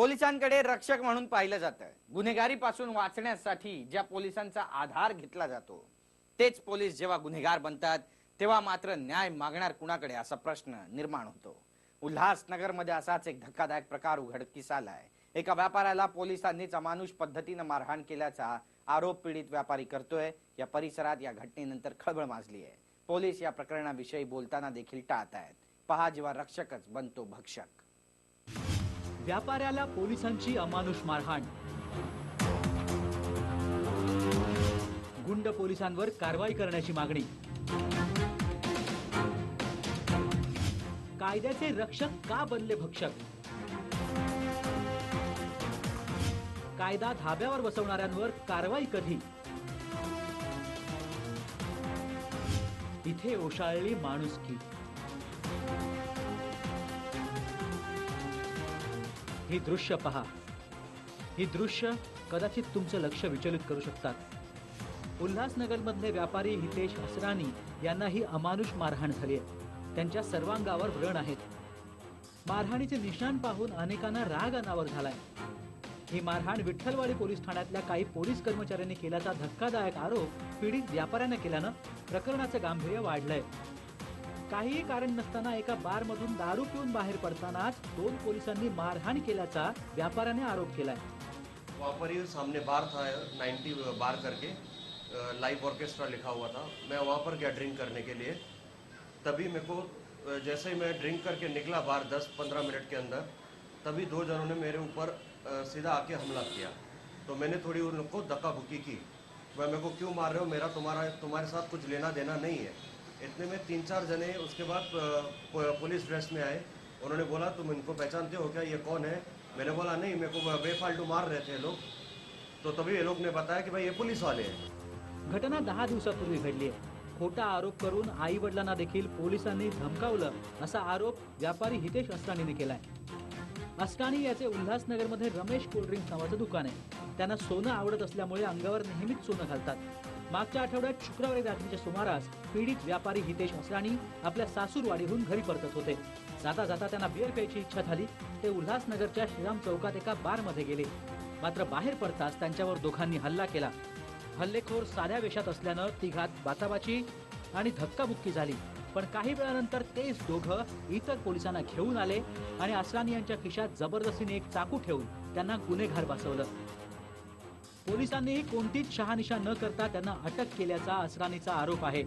पोलिसांकडे रक्षक म्हणून पाहिलं जातं. गुन्हेगारीपासून वाचण्यासाठी ज्या पोलिसांचा आधार घेतला जातो तेच पोलीस जेव्हा गुन्हेगार बनतात तेव्हा मात्र न्याय मागणार कुणाकडे असा प्रश्न निर्माण होतो. उल्हासनगरमध्ये असाच एक धक्कादायक प्रकार उघडकीस आलाय एका व्यापाऱ्याला पोलिसांनीच अमानुष पद्धतीनं मारहाण केल्याचा आरोप पीडित व्यापारी करतोय. या परिसरात या घटनेनंतर खळबळ माजली आहे पोलीस या प्रकरणाविषयी बोलताना देखील टाळत आहेत पहा जेव्हा रक्षकच बनतो भक्षक. व्यापाऱ्याला पोलिसांची अमानुष मारहाण. गुंड पोलिसांवर कारवाई करण्याची मागणी. कायद्याचे रक्षक का बनले भक्षक? कायदा धाब्यावर बसवणाऱ्यांवर कारवाई कधी? इथे ओशाळली माणुसकी. ही दृश्य पहा. ही दृश्य कदाचित तुमचं लक्ष विचलित करू शकतात. उल्हासनगरमधले व्यापारी हितेश हसरानी यांना ही अमानुष मारहाण झाली आहे. त्यांच्या सर्वांगावर व्रण आहेत. मारहाणीचे निशाण पाहून अनेकांना राग अनावर झालाय. ही मारहाण विठ्ठलवाडी पोलीस ठाण्यातल्या काही पोलीस कर्मचाऱ्यांनी केल्याचा धक्कादायक आरोप पीडित व्यापाऱ्यानं केल्यानं प्रकरणाचं गांभीर्य वाढलंय. काहीही कारण नसताना एका बार मधून दारू पिऊन बाहेर पडतानाच दोन पोलिसांनी मारहाण केल्याचा व्यापाऱ्याने आरोप केलाय. वहाँ पर सामने बार था 90 बार करके लाइव ऑर्केस्ट्रा लिखा हुआ था। मैं वहाँ पर गया ड्रिंक करने के लिए। तभी मेरे को जैसे ही मैं ड्रिंक करके निकला बाहर 10-15 मिनट के अंदर, तभी दो जनों ने मेरे ऊपर सीधा आके हमला किया। तो मैंने थोड़ी उनको धक्का बुक्की की। वह मेरे को, क्यों मार रहे हो? मेरा तुम्हारा, तुम्हारे साथ कुछ लेना देना नहीं है। इतने में तीन चार जने उसके बाद पुलिस ड्रेस में आए। उन्होंने बोला तुम इनको पहचानते हो क्या? ये कौन है? मैंने बोला नहीं मेरे को बेफालतू मार रहे थे लोग। तो तभी ये लोग ने बताया कि भाई ये पुलिस वाले हैं। घटना दहा दिवसापूर्वी घडली आहे. खोटा आरोप करून आई वडिलांना देखील पोलिसांनी धमकावलं असा आरोप व्यापारी हितेश अस्टाणीने केलाय. अस्टाणी याचे उल्हासनगरमध्ये रमेश कोल्ड्रिंक्स नावाचं दुकान आहे. त्यांना सोनं आवडत असल्यामुळे अंगावर नेहमीच सोनं घालतात. मागच्या आठवड्यात शुक्रवारी रात्रीच्या सुमारास पीडित व्यापारी हितेश असराणी आपल्या सासूरवाडीहून घरी परतत होते. जाता जाता त्यांना बिअर प्यायची इच्छा झाली. ते उल्हासनगरच्या श्रीराम चौकात एका बारमध्ये गेले. मात्र बाहेर पडताच त्यांच्यावर दोघांनी हल्ला केला. हल्लेखोर साध्या वेशात असल्यानं तिघात बाचाबाची आणि धक्काबुक्की झाली. पण काही वेळानंतर तेच दोघं इतर पोलिसांना घेऊन आले आणि असरानी यांच्या खिशात जबरदस्तीने एक चाकू ठेवून त्यांना गुन्हेगार बसवलं. पोलिसांनीही कोणतीच शहानिशा न करता त्यांना अटक केल्याचा असरानीचा आरोप आहे.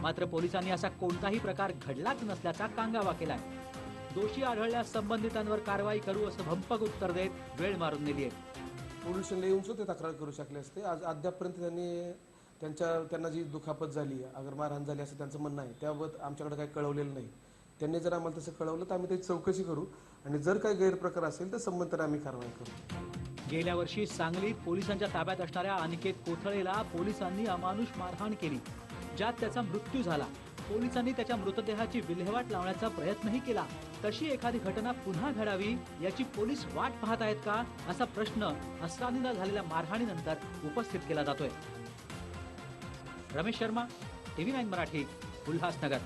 मात्र पोलिसांनी असा कोणताही प्रकार घडलाच नसल्याचा कांगावा केलाय. दोषी आढळल्यास संबंधितांवर कारवाई करू असं भंपक उत्तर देत वेळ मारून नेली आहे. पोलीस स्टेशनला येऊन सुद्धा ते तक्रार करू शकले असते. आज अद्यापपर्यंत त्यांनी त्यांच्या त्यांना जी दुखापत झाली अगर मारहाण झाली असं त्यांचं म्हणणं आहे. त्याबाबत आमच्याकडे काही कळवलेलं नाही. त्यांनी जर आम्हाला तसं कळवलं तर आम्ही त्याची चौकशी करू आणि जर काही गैरप्रकार असेल तर संबंधित आम्ही कारवाई करू. गेल्या वर्षी सांगलीत पोलिसांच्या ताब्यात असणाऱ्या अनिकेत कोथळेला पोलिसांनी अमानुष मारहाण केली ज्यात त्याचा मृत्यू झाला. पोलिसांनी त्याच्या मृतदेहाची विल्हेवाट लावण्याचा प्रयत्नही केला. तशी एखादी घटना पुन्हा घडावी याची पोलीस वाट पाहत आहेत का असा प्रश्न अस्रानीला झालेल्या मारहाणीनंतर उपस्थित केला जातोय. Ramesh Sharma TV nine Marathi Ulhasnagar.